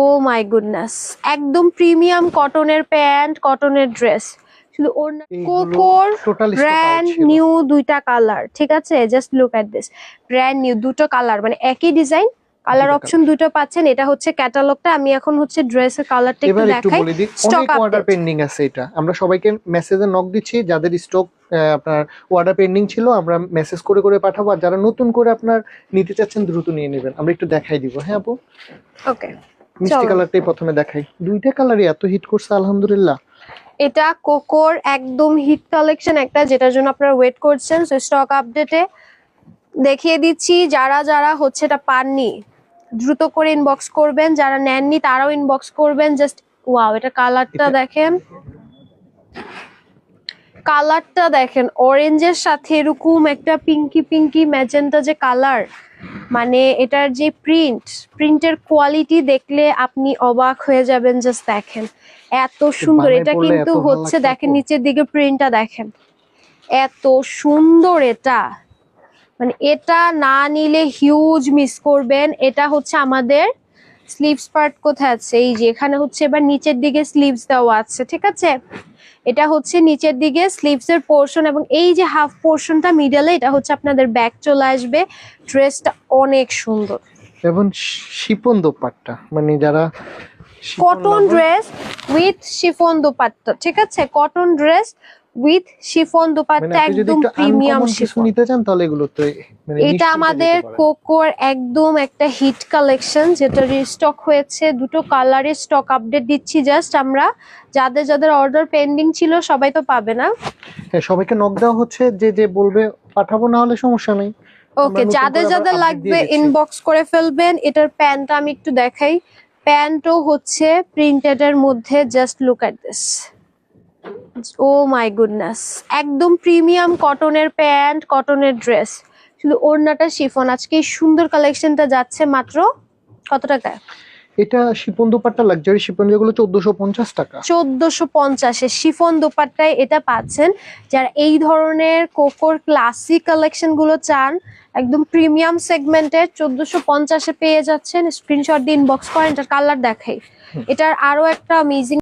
O my goodness একদম premium কটনের pant কটনের ড্রেস শুধু ওর কোকোর ব্র্যান্ড নিউ দুইটা কালার ঠিক আছে? Just look at this brand new দুটো কালার মানে একই ডিজাইন কালার অপশন দুটো পাচ্ছেন। এটা হচ্ছে ক্যাটালগটা আমি এখন হচ্ছে ড্রেসের কালারটা একটু দেখাই। অনেক অর্ডার পেন্ডিং আছে এটা। আমরা সবাইকে মেসেজে নক দিচ্ছি যাদের স্টক আপনার অর্ডার পেন্ডিং ছিল আমরা মেসেজ করে করে পাঠাবো। আর যারা নতুন করে আপনার নিতে চাচ্ছেন দ্রুত নিয়ে নেবেন। আমরা একটু দেখাই দিব। হ্যাঁ আপু? ওকে মিষ্টি কালারটাই প্রথমে দেখাই। দুইটা কালারই এত হিট করছে আলহামদুলিল্লাহ। এটা কোকোর একদম হিট কালেকশন একটা যেটার জন্য আপনারা ওয়েট করছেন। সো স্টক আপডেটে দেখিয়ে দিচ্ছি যারা যারা হচ্ছে এটা পাননি দ্রুত করে ইনবক্স করবেন। যারা নেননি তারাও ইনবক্স করবেন। জাস্ট ওয়াও এটা কালারটা দেখেন। কালারটা দেখেন অরেঞ্জের সাথে এরকম একটা পিঙ্কি পিঙ্কি ম্যাজেন্টা যে কালার মানে এটার যে প্রিন্ট প্রিন্টের কোয়ালিটি দেখলে আপনি অবাক হয়ে যাবেন জাস্ট দেখেন। এত সুন্দর এটা কিন্তু হচ্ছে দেখেন নিচের দিকে প্রিন্টটা দেখেন। এত সুন্দর এটা। মানে এটা না নিলে হিউজ মিস করবেন। এটা হচ্ছে আমাদের স্লিভস পার্ট কোথায় আছে? এই যে, এখানে হচ্ছে এবার নিচের দিকে স্লিভস দেওয়া আছে, ঠিক আছে? এটা হচ্ছে নিচের দিকে স্লিভস এর পোর্শন এবং এই যে হাফ পোর্শনটা মিডলে এটা হচ্ছে আপনাদের ব্যাক চলে আসবে। ড্রেসটা অনেক সুন্দর। এবং শিপন দোপাট্টা মানে যারা cotton dress with chiffon dupatta ঠিক আছে? Cotton dress with chiffon dupatta একদম প্রিমিয়াম শিফন নিতে চান তাহলে এগুলো তো মানে এটা আমাদের কোকোর একদম একটা হিট কালেকশন যেটা রিস্টক হয়েছে। দুটো কালারের স্টক আপডেট দিচ্ছি জাস্ট আমরা। যাদের যাদের অর্ডার পেন্ডিং ছিল সবাই তো পাবে না। হ্যাঁ সবাইকে নক দেওয়া হচ্ছে যে যে বলবে পাঠাবো না হলে সমস্যা নেই। ওকে যাদের যাদের লাগবে ইনবক্স করে ফেলবেন। এটার প্যান্টটা আমি একটু দেখাই। প্যান্টও হচ্ছে প্রিন্টেড এর মধ্যে just look at this oh my goodness একদম প্রিমিয়াম কটনের প্যান্ট কটনের ড্রেস শুধু ওড়নাটা শিফন আজকে সুন্দর কালেকশনটা যাচ্ছে মাত্র কত টাকায়? এটা শিফন দোপাট্টা লাক্সারি শিফন যেগুলো চোদ্দশো পঞ্চাশ টাকা। চোদ্দশো পঞ্চাশে শিফন দোপাট্টায় এটা পাচ্ছেন। যারা এই ধরনের কোকোর ক্লাসিক কালেকশনগুলো চান একদম প্রিমিয়াম সেগমেন্টে চোদ্দশো পঞ্চাশে পেয়ে যাচ্ছেন। স্ক্রিনশট দিয়ে ইনবক্স করেন এটার কালার দেখাই। এটার আরও একটা অ্যামেজিং